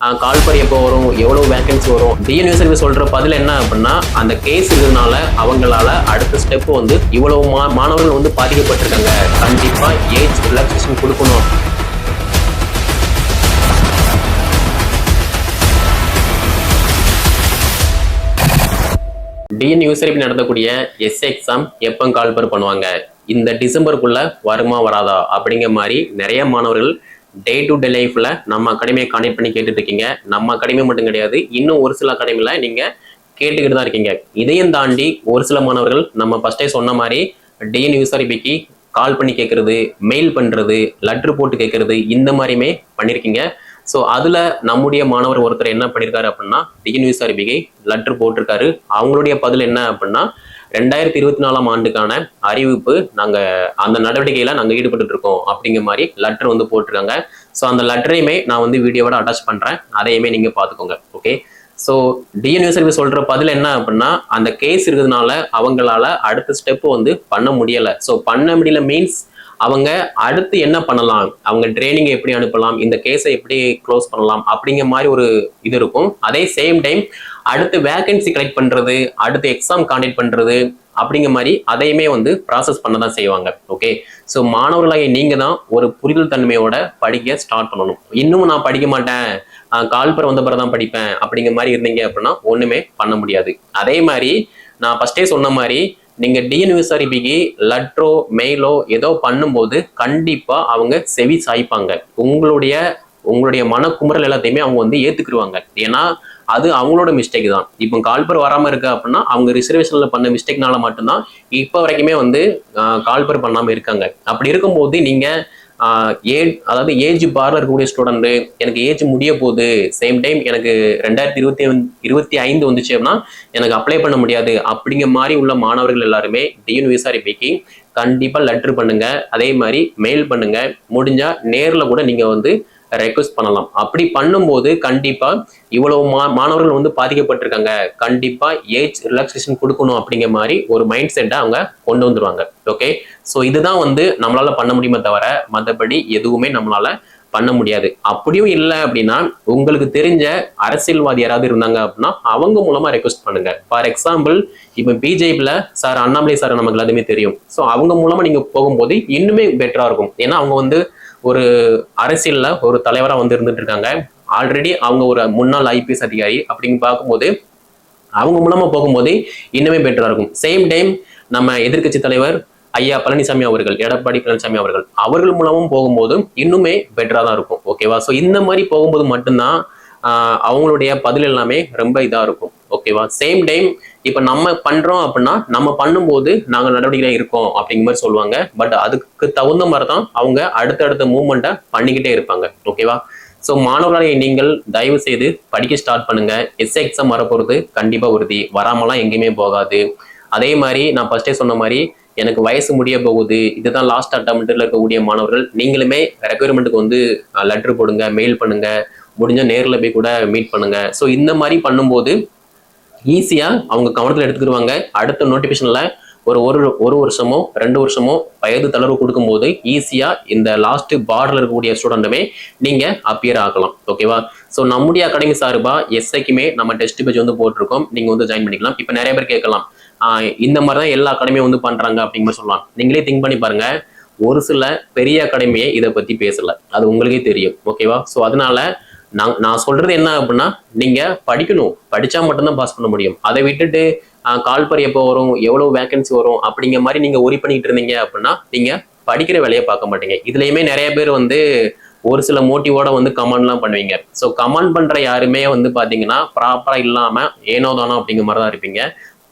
Call for எப்போ வரும்? எவ்வளோ வேகன்சி வரும்? டிஎன்யூ சர்வீஸ் சொல்ற பதில் என்ன அப்படின்னா அந்த கேஸ் இதனால அவங்களால அடுத்த ஸ்டெப் வந்து இவ்வளவு மா மாணவர்கள் வந்து பாதிக்கப்பட்டிருக்காங்க. கண்டிப்பா ஏஜ் ரிலாக்ஸேஷன் கொடுக்கணும். டிஎன் யூசரிப் நடத்தக்கூடிய எஸ் எக்ஸாம் எப்போ கால்பர் பண்ணுவாங்க? இந்த டிசம்பருக்குள்ள வருமா வராதா? அப்படிங்கிற மாதிரி நிறைய மாணவர்கள் டே டு டே லைஃப்ல நம்ம அகாடமியை கனெக்ட் பண்ணி கேட்டுட்டு இருக்கீங்க நம்ம அகாடமி மட்டும் கிடையாது இன்னும் ஒரு சில அகாடமில நீங்க கேட்டுக்கிட்டு தான் இருக்கீங்க. இதையும் தாண்டி ஒரு சில மாணவர்கள் நம்ம ஃபர்ஸ்டே சொன்ன மாதிரி டிஎன் யூசரிபிக்கு கால் பண்ணி கேட்கறது மெயில் பண்றது லெட்ரு போட்டு கேட்கறது இந்த மாதிரியுமே பண்ணியிருக்கீங்க ஸோ அதில் நம்முடைய மாணவர் ஒருத்தர் என்ன பண்ணியிருக்காரு அப்படின்னா டிஎன்யூஎஸ் அறிவிகை லெட்ரு போட்டிருக்காரு. அவங்களுடைய பதில் என்ன அப்படின்னா ரெண்டாயிரத்தி இருபத்தி நாலாம் ஆண்டுக்கான அறிவிப்பு நாங்கள் அந்த நடவடிக்கையில் நாங்கள் ஈடுபட்டு இருக்கோம் அப்படிங்கிற மாதிரி லெட்டர் வந்து போட்டிருக்காங்க. ஸோ அந்த லெட்டரையுமே நான் வந்து வீடியோவோட அட்டாச் பண்ணுறேன் அதையுமே நீங்கள் பார்த்துக்கோங்க ஓகே ஸோ டிஎன்யூ சர்வீஸ் சொல்ற பதில் என்ன அப்படின்னா அந்த கேஸ் இருக்கிறதுனால அவங்களால அடுத்த ஸ்டெப் வந்து பண்ண முடியல. ஸோ பண்ண முடியல மீன்ஸ் அவங்க அடுத்து என்ன பண்ணலாம்? அவங்க ட்ரைனிங் எப்படி அனுப்பலாம்? இந்த கேஸை எப்படி க்ளோஸ் பண்ணலாம்? அப்படிங்கிற மாதிரி ஒரு இது இருக்கும். அதே சேம் டைம் அடுத்து வேகன்சி கலெக்ட் பண்ணுறது அடுத்து எக்ஸாம் கான்டெக்ட் பண்ணுறது அப்படிங்கிற மாதிரி அதையுமே வந்து ப்ராசஸ் பண்ண தான் செய்வாங்க. ஓகே ஸோ மாணவர்களாகிய நீங்கள் தான் ஒரு புரிதல் தன்மையோட படிக்க ஸ்டார்ட் பண்ணணும். இன்னும் நான் படிக்க மாட்டேன். கால்பர் வந்த பிறகு தான் படிப்பேன் அப்படிங்கிற மாதிரி இருந்தீங்க அப்படின்னா ஒன்றுமே பண்ண முடியாது. அதே மாதிரி நான் ஃபஸ்ட்டே சொன்ன மாதிரி நீங்க டிஎன்யூஎஸ்ஆர்பிக்கு லெட்ரோ மெயிலோ ஏதோ பண்ணும்போது கண்டிப்பா அவங்க செவி சாய்ப்பாங்க. உங்களுடைய உங்களுடைய மனக்குமுறல் எல்லாத்தையுமே அவங்க வந்து ஏத்துக்கிடுவாங்க ஏன்னா அது அவங்களோட மிஸ்டேக் தான். இப்போ கால்பர் வராமல் இருக்கு அப்படின்னா அவங்க ரிசர்வேஷனில் பண்ண மிஸ்டேக்னால மட்டும்தான் இப்போ வரைக்குமே வந்து கால்பர் பண்ணாமல் இருக்காங்க. அப்படி இருக்கும்போது நீங்கள் ஏஜ் அதாவது ஏஜ் பார்ல இருக்கக்கூடிய ஸ்டூடெண்ட் எனக்கு ஏஜ் முடிய போகுது சேம் டைம் எனக்கு ரெண்டாயிரத்தி இருபத்தி இருபத்தி ஐந்து வந்துச்சு அப்படின்னா எனக்கு அப்ளை பண்ண முடியாது. அப்படிங்கிற மாதிரி உள்ள மாணவர்கள் எல்லாருமே டிஎன் விசாரிப்பைக்கு கண்டிப்பா லெட்டர் பண்ணுங்க. அதே மாதிரி மெயில் பண்ணுங்க. முடிஞ்சா நேர்ல கூட நீங்க வந்து ரெக்வஸ்ட் பண்ணலாம். அப்படி பண்ணும்போது கண்டிப்பாக இவ்வளவு மா மாணவர்கள் வந்து பாதிக்கப்பட்டிருக்காங்க. கண்டிப்பாக ஏஜ் ரிலாக்ஸேஷன் கொடுக்கணும் அப்படிங்கிற மாதிரி ஒரு மைண்ட் செட்டை அவங்க கொண்டு வந்துருவாங்க. ஓகே ஸோ இதுதான் வந்து நம்மளால் பண்ண முடியுமே தவிர மற்றபடி எதுவுமே நம்மளால் பண்ண முடியாது. அப்படியும் இல்லை அப்படின்னா உங்களுக்கு தெரிஞ்ச அரசியல்வாதி யாராவது இருந்தாங்க அப்படின்னா அவங்க மூலமா ரெக்வஸ்ட் பண்ணுங்க. ஃபார் எக்ஸாம்பிள் இப்போ பிஜேபியில் சார் அண்ணாமலை சார் நமக்கு எல்லாத்துமே தெரியும். ஸோ அவங்க மூலமா நீங்க போகும்போது இன்னுமே பெட்டரா இருக்கும். ஏன்னா அவங்க வந்து ஒரு அரசியலில் ஒரு தலைவராக வந்து இருந்துட்டு இருக்காங்க ஆல்ரெடி அவங்க ஒரு முன்னாள் ஐபிஎஸ் அதிகாரி அப்படின்னு பார்க்கும்போது அவங்க மூலமாக போகும்போது இன்னுமே பெட்டராக இருக்கும். சேம் டைம் நம்ம எதிர்கட்சி தலைவர் ஐயா பழனிசாமி அவர்கள் எடப்பாடி பழனிசாமி அவர்கள் அவர்கள் மூலமும் போகும்போதும் இன்னுமே பெட்டராக தான் இருக்கும். ஓகேவா ஸோ இந்த மாதிரி போகும்போது மட்டும்தான் அவங்களுடைய பதில் எல்லாமே ரொம்ப இதாக இருக்கும். ஓகேவா? சேம் டைம் இப்போ நம்ம பண்ணுறோம் அப்படின்னா நம்ம பண்ணும்போது நாங்கள் நடவடிக்கை இருக்கோம் அப்படிங்கிற மாதிரி சொல்லுவாங்க. பட் அதுக்கு தகுந்த மாதிரி தான் அவங்க அடுத்தடுத்த மூவ்மெண்ட்டை பண்ணிக்கிட்டே இருப்பாங்க. ஓகேவா? ஸோ மாணவர்களை நீங்கள் தயவு செய்து படிக்க ஸ்டார்ட் பண்ணுங்க. எஸ்ஏ எக்ஸாம் வரப்போகிறது கண்டிப்பாக உறுதி. வராமலாம் எங்கேயுமே போகாது. அதே மாதிரி நான் ஃபர்ஸ்டே சொன்ன மாதிரி எனக்கு வயசு முடிய போகுது. இதுதான் லாஸ்ட் அட்டம்ப்ட்ல இருக்கக்கூடிய மாணவர்கள். நீங்களுமே ரெக்குயர்மெண்ட்டுக்கு வந்து லெட்ரு போடுங்க மெயில் பண்ணுங்க. முடிஞ்ச நேரில் போய் கூட மீட் பண்ணுங்க. ஸோ இந்த மாதிரி பண்ணும்போது ஈஸியாக அவங்க கவனத்தில் எடுத்துக்கிடுவாங்க அடுத்த நோட்டிஃபிகேஷனில் ஒரு ஒரு ஒரு வருஷமோ ரெண்டு வருஷமோ வயது தளர்வு கொடுக்கும்போது ஈஸியாக இந்த லாஸ்ட் பார்டரில் இருக்கக்கூடிய ஸ்டூடெண்ட்டுமே நீங்கள் அப்பியர் ஆகலாம். ஓகேவா ஸோ நம்முடைய அகாடமி சார்பாக எஸ்ஐக்குமே நம்ம டெஸ்ட் பேஜ் வந்து போட்டிருக்கோம். நீங்கள் வந்து ஜாயின் பண்ணிக்கலாம். இப்போ நிறைய பேர் கேட்கலாம். இந்த மாதிரி தான் எல்லா அகாடமியும் வந்து பண்ணுறாங்க அப்படிங்கிற சொல்லலாம். நீங்களே திங்க் பண்ணி பாருங்கள் ஒரு சில பெரிய அகாடமியை இதை பற்றி பேசலை. அது உங்களுக்கே தெரியும். ஓகேவா ஸோ அதனால நான் நான் சொல்றது என்ன அப்படின்னா நீங்க படிக்கணும். படிச்சா மட்டும்தான் பாஸ் பண்ண முடியும். அதை விட்டுட்டு கால்பர் எப்போ வரும் எவ்வளவு வேகன்சி வரும் அப்படிங்கிற மாதிரி நீங்க ஒரி பண்ணிட்டு இருந்தீங்க அப்படின்னா நீங்க படிக்கிற வேலையை பார்க்க மாட்டீங்க. இதுலயுமே நிறைய பேர் வந்து ஒரு சில மோட்டிவோட வந்து கமெண்ட்லாம் பண்ணுவீங்க. ஸோ கமெண்ட் பண்ற யாருமே வந்து பாத்தீங்கன்னா ப்ராப்பரா இல்லாம ஏனோதானோ அப்படிங்கிற மாதிரி தான் இருப்பீங்க.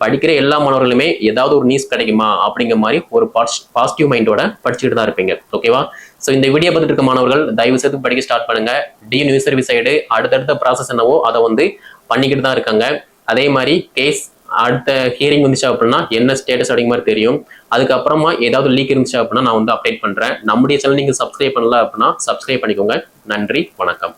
படிக்கிற எல்லா மாணவர்களுமே ஏதாவது ஒரு நியூஸ் கிடைக்குமா அப்படிங்கிற மாதிரி ஒரு பாசிட்டிவ் மைண்டோட படிச்சுட்டு தான் இருப்பீங்க. ஓகேவா ஸோ இந்த வீடியோ பார்த்துட்டு இருக்க மாணவர்கள் தயவு செய்து படிக்க ஸ்டார்ட் பண்ணுங்க. டி நியூஸ் சர்வீஸ் சைடு அடுத்தடுத்த ப்ராசஸ் என்னவோ அதை வந்து பண்ணிக்கிட்டு தான் இருக்காங்க. அதே மாதிரி கேஸ் அடுத்த ஹியரிங் வந்துச்சு அப்படின்னா என்ன ஸ்டேட்டஸ் அப்படிங்கிற மாதிரி தெரியும். அதுக்கப்புறமா ஏதாவது லீக் இருந்துச்சு அப்படின்னா நான் வந்து அப்டேட் பண்ணுறேன் நம்முடைய சேனல் நீங்கள் சப்ஸ்கிரைப் பண்ணல அப்படின்னா சப்ஸ்கிரைப் பண்ணிக்கோங்க. நன்றி வணக்கம்.